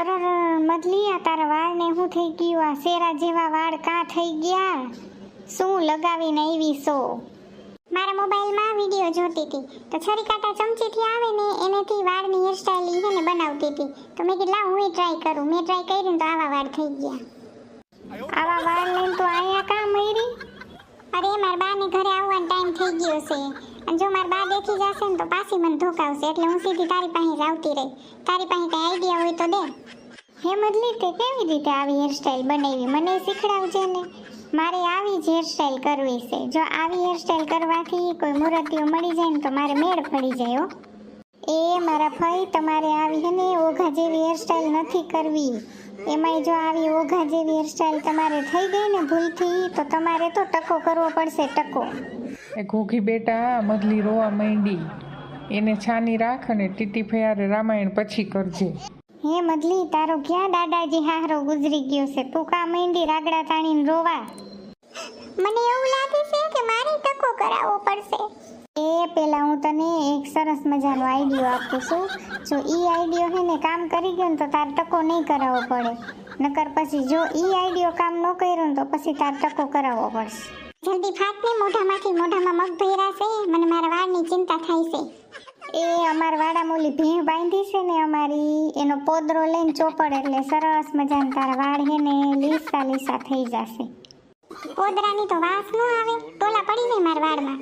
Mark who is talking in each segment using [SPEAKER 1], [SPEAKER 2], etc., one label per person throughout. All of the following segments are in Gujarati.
[SPEAKER 1] અરે મદલી આ તારા વાળને શું થઈ ગયું આ શેરા જેવા વાળ કાં થઈ ગયા? શું લગાવીને આવી સો મારા મોબાઈલમાં વીડિયો જોતી હતી. તો છરી કાંટા ચમચીથી આવે ને, એનેથી વાળની હેરસ્ટાઈલ છે ને બનાવતી હતી. તો મેં કીધું, લાવ, હું ટ્રાય કરું. મેં ટ્રાય કર્યું તો આવા વાળ થઈ ગયા. આવા વાળ લઈને તો અહીંયા કામ મયરી? અરે, મારા બાને ઘરે થઈ ગયો છે અને જો મારા બા દેખી જશે ને તો પાછી મને ધોકાવશે એટલે હું સીધી તારી પાસે જ આવતી રહી. તારી પાસે કઈ આઈડિયા હોય તો દે. હે મદલી તે કેવી રીતે આવી હેરસ્ટાઈલ બનાવી? મને શીખડાવજે ને. મારે આવી જ હેરસ્ટાઈલ કરવી છે. જો આવી હેરસ્ટાઈલ કરવાથી કોઈ મૂર્તિઓ મળી જાય ને તો મારે મેળ પડી જાય હો. એ મારા ભાઈ તમારે આવી હે ને ઓઘા જેવી હેરસ્ટાઈલ નથી કરવી. એમાંય જો આવી ઓઘા જેવી હેરસ્ટાઈલ તમારે થઈ ગઈ ને ભૂલથી તો તમારે તો ટકો કરવો પડશે ટકો.
[SPEAKER 2] એ ઘોઘી બેટા મધલી રોવા માંડી. એને છાની રાખ અને ટીટી ફયારે રામાયણ પછી કરજે.
[SPEAKER 1] હે મદલી તારો ક્યાં દાદાજી હારો ગુજરી ગયો છે? તું કા માંડી રાગડા તાણીને રોવા? મને એવું લાગે છે કે મારી ટકો કરાવવો એ પેલા હું તને એક સરસ મજાનો આઈડિયો આપું છું. જો ઈ આઈડિયો હે ને કામ કરી ગયો ને તો તાર ટકો નહીં કરાવવો પડે. નકર પછી જો ઈ આઈડિયો કામ ન કર્યો ને તો પછી તાર ટકો કરાવવો પડશે. જલ્દી ફાટ ને મોઢામાંથી. મોઢામાં મગ ભર્યા છે મને મારા વાળની ચિંતા થાય છે. એ અમાર વાડામાં ઓલી ભીણ બાંધી છે ને અમારી. એનો પોદરો લઈને ચોપડ એટલે સરસ મજાના તારા વાળ હે ને લીસા લીસા થઈ જશે. પોદરાની તો વાસ ન આવે. ટોલા પડી જાય મારા વાળમાં.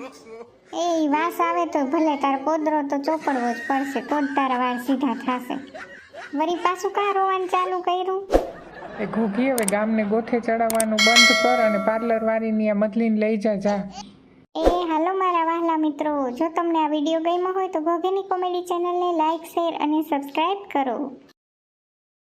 [SPEAKER 1] એ વાસ આવે તો ભલે તારો કોદરો તો ચોપડવો જ પડશે તો જ તારા વાળ સીધા થશે. વળી પાછું કા રોવાનું ચાલુ કર્યું?
[SPEAKER 2] એ ઘોઘી હવે ગામને ગોથે ચડાવવાનું બંધ કર અને પાર્લર વાળીની આ મધલીને લઈ જા જા.
[SPEAKER 1] એ હાલો મારા વહાલા મિત્રો જો તમને આ વીડિયો ગમ્યો હોય તો ગોગેની કોમેડી ચેનલને લાઈક શેર અને સબસ્ક્રાઇબ કરો.